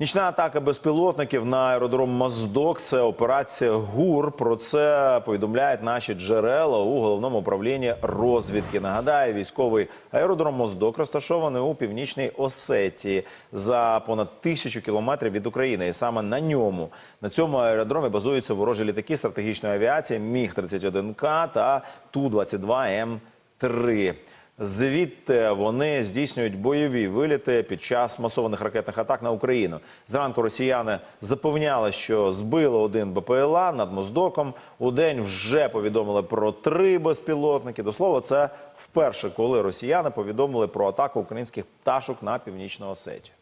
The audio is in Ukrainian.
Нічна атака безпілотників на аеродром Моздок. Це операція ГУР. Про це повідомляють наші джерела у головному управлінні розвідки. Нагадаю, військовий аеродром Моздок розташований у північній Осетії за понад тисячу кілометрів від України. І саме на ньому на цьому аеродромі базуються ворожі літаки стратегічної авіації Міг 31 К та Ту 22 М 3 Звідти вони здійснюють бойові виліти під час масованих ракетних атак на Україну. Зранку росіяни запевняли, що збили один БПЛА над Моздоком. У день вже повідомили про три безпілотники. До слова, це вперше, коли росіяни повідомили про атаку українських пташок на північну Осетію.